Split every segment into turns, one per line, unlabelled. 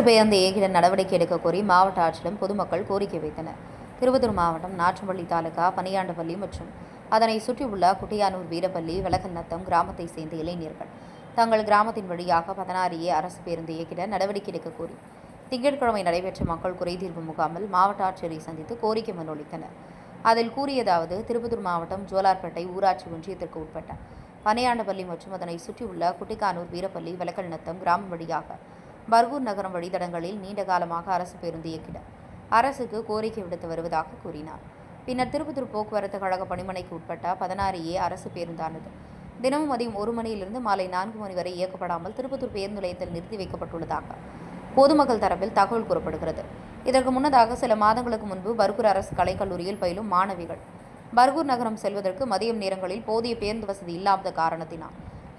அரசு பேருந்து இயக்கிட நடவடிக்கை எடுக்க கோரி மாவட்ட ஆட்சியிடம் பொதுமக்கள் கோரிக்கை வைத்தனர். திருப்பத்தூர் மாவட்டம் நாற்றம்பள்ளி தாலுகா பனியாண்டப்பள்ளி மற்றும் அதனை சுற்றியுள்ள குட்டியானூர் வீரப்பள்ளி விளக்கநத்தம் கிராமத்தை சேர்ந்த இளைஞர்கள். தங்கள் கிராமத்தின் வழியாக பதினாறு ஏ அரசு பேருந்து இயக்கிட நடவடிக்கை எடுக்க கோரி திங்கட்கிழமை நடைபெற்ற மக்கள் குறைதீர்ப்பு முகாமில் மாவட்ட ஆட்சியரை சந்தித்து கோரிக்கை மனு அளித்தனர். அதில் கூறியதாவது திருப்பத்தூர் மாவட்டம் ஜோலார்பேட்டை ஊராட்சி ஒன்றியத்திற்கு உட்பட்ட பனையாண்டப்பள்ளி மற்றும் அதனை சுற்றியுள்ள குட்டிக்கானூர் வீரப்பள்ளி விலக்கல் நத்தம் கிராமம் வழியாக பர்கூர் நகரம் வழித்தடங்களில் நீண்ட காலமாக அரசு பேருந்து இயக்கிட அரசுக்கு கோரிக்கை விடுத்து வருவதாக கூறினார். பின்னர் திருப்பத்தூர் போக்குவரத்து கழக பணிமனைக்கு உட்பட்ட பதினாறு ஏ அரசு பேருந்தானது. தினமும் மதியம் ஒரு மணியிலிருந்து மாலை நான்கு மணி வரை இயக்கப்படாமல் திருப்பத்தூர் பேருந்து நிலையத்தில் நிறுத்தி வைக்கப்பட்டுள்ளதாக பொதுமக்கள் தரப்பில் தகவல் கூறப்படுகிறது. இதற்கு முன்னதாக சில மாதங்களுக்கு முன்பு பர்கூர் அரசு கலைக்கல்லூரியில் பயிலும் மாணவிகள் பர்கூர் நகரம் செல்வதற்கு மதியம் நேரங்களில் போதிய பேருந்து வசதி இல்லாத காரணத்தினால்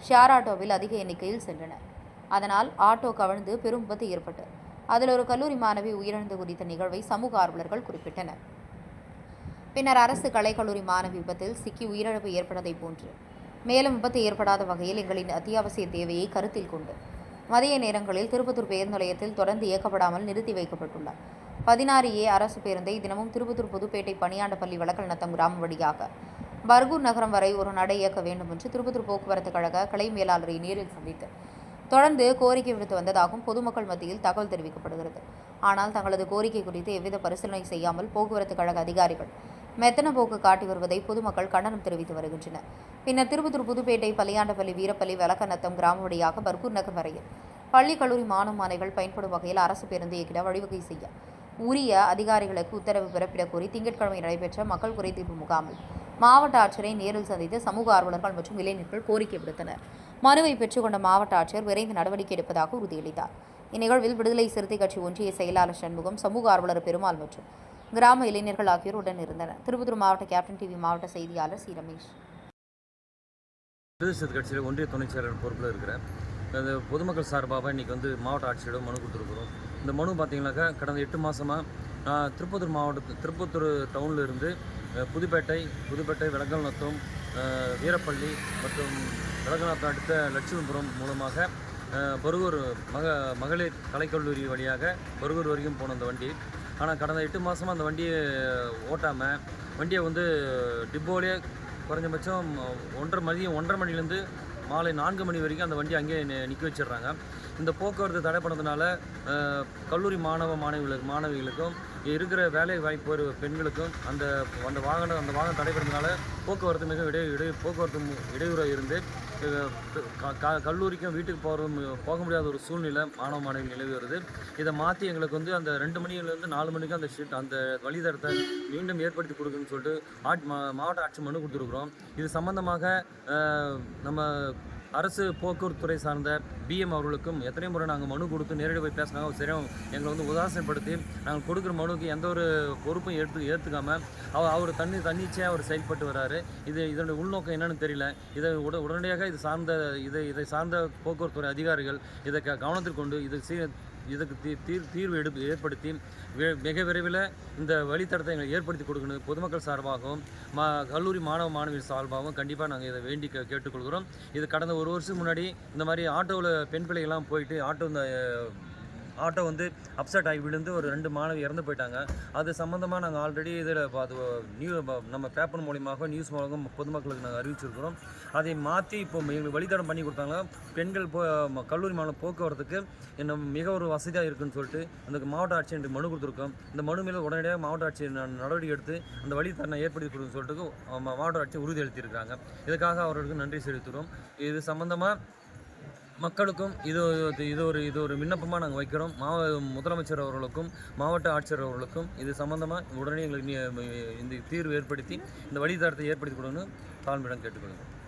ஷேர் ஆட்டோவில் அதிக எண்ணிக்கையில் சென்றனர். அதனால் ஆட்டோ கவிழ்ந்து பெரும் விபத்து ஏற்பட்டது. அதில் ஒரு கல்லூரி மாணவி உயிரிழந்து குறித்த நிகழ்வை சமூக ஆர்வலர்கள் குறிப்பிட்டனர். பின்னர் அரசு கலைக்கல்லூரி மாணவி விபத்தில் சிக்கி உயிரிழப்பு ஏற்பட்டதை போன்று மேலும் விபத்து ஏற்படாத வகையில் எங்களின் அத்தியாவசிய தேவையை கருத்தில் கொண்டு மதிய நேரங்களில் திருப்பத்தூர் பேருந்து நிலையத்தில் தொடர்ந்து இயக்கப்படாமல் நிறுத்தி வைக்கப்பட்டுள்ளார். பதினாறு ஏ அரசு பேருந்தை தினமும் திருப்பத்தூர் புதுப்பேட்டை பணியாண்டப்பள்ளி வழக்கல்நத்தம் கிராமம் வழியாக பர்கூர் நகரம் வரை ஒரு நடை இயக்க வேண்டும் என்று திருப்பத்தூர் போக்குவரத்து கழக கலை மேலாளரை நேரில் சந்தித்து தொடர்ந்து கோரிக்கை விடுத்து வந்ததாகவும் பொதுமக்கள் மத்தியில் தகவல் தெரிவிக்கப்படுகிறது. ஆனால் தங்களது கோரிக்கை குறித்து எவ்வித பரிசீலனை செய்யாமல் போக்குவரத்து கழக அதிகாரிகள் மெத்தன போக்கு காட்டி வருவதை பொதுமக்கள் கண்டனம் தெரிவித்து வருகின்றனர். பின்னர் திருப்பத்தூர் புதுப்பேட்டை பலியாண்டப்பள்ளி வீரப்பள்ளி வழக்கநத்தம் கிராம வழியாக பர்கூர் நகர் வரையில் பள்ளி கல்லூரி மாணவ மாணவிகள் பயன்படும் வகையில் அரசு பேருந்து இயக்கிட வழிவகை செய்ய உரிய அதிகாரிகளுக்கு உத்தரவு பிறப்பிடக் கோரி திங்கட்கிழமை நடைபெற்ற மக்கள் குறைதீர்ப்பு முகாமில் மாவட்ட ஆட்சியரை நேரில் சந்தித்து சமூக ஆர்வலர்கள் மற்றும் இளைஞர்கள் கோரிக்கை விடுத்தனர். மனுவை பெற்றுக்கொண்ட மாவட்ட ஆட்சியர் விரைந்து நடவடிக்கை எடுப்பதாக உறுதியளித்தார். இந்நிகழ்வில் விடுதலை சிறுத்தை கட்சி ஒன்றிய செயலாளர் சண்முகம் சமூக ஆர்வலர் பெருமாள் மற்றும் கிராம இளைஞர்கள் ஆகியோர் உடன் இருந்தனர். திருப்பத்தூர் மாவட்ட கேப்டன் டிவி மாவட்ட செய்தியாளர் சி. ரமேஷ்.
கட்சியில் ஒன்றிய துணைச் செயலாளர் பொறுப்பில் இருக்கிறேன். அந்த பொதுமக்கள் சார்பாக இன்றைக்கி வந்து மாவட்ட ஆட்சியரிடம் மனு கொடுத்துருக்குறோம். இந்த மனு பார்த்தீங்கன்னாக்கா கடந்த எட்டு மாதமாக நான் திருப்பத்தூர் மாவட்டத்து திருப்பத்தூர் டவுனில் இருந்து புதுப்பேட்டை புதுப்பேட்டை விலங்கல் நத்தம் வீரப்பள்ளி மற்றும் விலங்கல்நத்தம் அடுத்த லட்சுமிபுரம் மூலமாக பருகூர் மக மகளிர் கலைக்கல்லூரி வழியாக பருகூர் வரைக்கும் போன அந்த வண்டி. ஆனால் கடந்த எட்டு மாதமாக அந்த வண்டியை ஓட்டாமல் வண்டியை வந்து டிப்போலே குறைஞ்சபட்சம் ஒன்றரை மதியம் ஒன்றரை மணிலேருந்து மாலை நான்கு மணி வரைக்கும் அந்த வண்டி அங்கேயே நிற்க வச்சிடுறாங்க. இந்த போக்குவரத்து தடை பண்ணதுனால கல்லூரி மாணவ மாணவிகளுக்கு மாணவிகளுக்கும் இருக்கிற வேலை வாய்ப்பு ஒரு பெண்களுக்கும் அந்த அந்த வாகனம் அந்த வாகனம் தடைபடுறதுனால போக்குவரத்து மிக இடை இடை போக்குவரத்து இடையூறாக இருந்து கல்லூரிக்கும் வீட்டுக்கு போகிறது போக முடியாத ஒரு சூழ்நிலை மாணவ மாணவிகள் நிலவி வருது. இதை மாற்றி எங்களுக்கு வந்து அந்த ரெண்டு மணிலேருந்து நாலு மணிக்கு அந்த ஷீட் அந்த வழித்தடத்தை மீண்டும் ஏற்படுத்தி கொடுக்குன்னு சொல்லிட்டு ஆட் மா- மாவட்ட ஆட்சி மனு கொடுத்துருக்குறோம். இது சம்பந்தமாக நம்ம அரசு போக்குவரத்து துறை சார்ந்த பிஎம் அவர்களுக்கும் எத்தனை முறை நாங்கள் மனு கொடுத்து நேரடி போய் பேசினாங்க அவர் சரியாக எங்களை வந்து உதாசனப்படுத்தி நாங்கள் கொடுக்குற மனுவுக்கு எந்த ஒரு பொறுப்பும் எடுத்து ஏற்றுக்காம அவர் அவர் தண்ணி தன்னிச்சையாக அவர் செயல்பட்டு வராரு. இது இதனுடைய உள்நோக்கம் என்னன்னு தெரியல. இதை உட உடனடியாக இது சார்ந்த இதை இதை சார்ந்த போக்குவரத்துறை அதிகாரிகள் இதை க- கவனத்தில் கொண்டு இது சீ இதுக்கு தீ தீர் தீர்வு எடுப்பு ஏற்படுத்தி மிக விரைவில் இந்த வழித்தடத்தை எங்களுக்கு ஏற்படுத்தி கொடுக்கணும். பொதுமக்கள் சார்பாகவும் மா கல்லூரி மாணவ மாணவியர் சார்பாகவும் கண்டிப்பாக நாங்கள் இதை வேண்டி கே- கேட்டுக்கொள்கிறோம். இது கடந்த ஒரு வருஷம் முன்னாடி இந்த மாதிரி ஆட்டோவில் பெண் பிள்ளைகள்லாம் போயிட்டு ஆட்டோ இந்த ஆட்டோ வந்து அப்செட் ஆகி விழுந்து ஒரு ரெண்டு மாணவி இறந்து போயிட்டாங்க. அது சம்மந்தமாக நாங்கள் ஆல்ரெடி இதில் அது நியூ நம்ம பேப்பர் மூலியமாக நியூஸ் மூலமாக பொதுமக்களுக்கு நாங்கள் அறிவிச்சிருக்கிறோம். அதை மாற்றி இப்போ எங்களுக்கு வழித்தடம் பண்ணி கொடுத்தாங்க. பெண்கள் போ கல்லூரி மாணவ போக்குவரத்துக்கு என்ன மிக ஒரு வசதியாக இருக்குன்னு சொல்லிட்டு அந்த மாவட்ட ஆட்சியர் மனு கொடுத்துருக்கோம். இந்த மனு மேலே உடனடியாக மாவட்ட ஆட்சியர் நடவடிக்கை எடுத்து அந்த வழித்தடனை ஏற்படுத்தி கொடுக்குன்னு சொல்லிட்டு மா- மாவட்ட ஆட்சியர் உறுதி அளித்திருக்கிறாங்க இதுக்காக அவர்களுக்கு நன்றி செலுத்துகிறோம். இது சம்மந்தமாக மக்களுக்கும் இது இது- ஒரு இது ஒரு விண்ணப்பமாக நாங்கள் வைக்கிறோம். மாவ முதலமைச்சர் அவர்களுக்கும் மாவட்ட ஆட்சியர் அவர்களுக்கும் இது சம்பந்தமாக உடனே எங்களுக்கு நீ- இந்த தீர்வு ஏற்படுத்தி இந்த வழித்தடத்தை ஏற்படுத்தி கொடுக்கணும் தாழ்மையிடம் கேட்டுக்கொள்கிறோம்.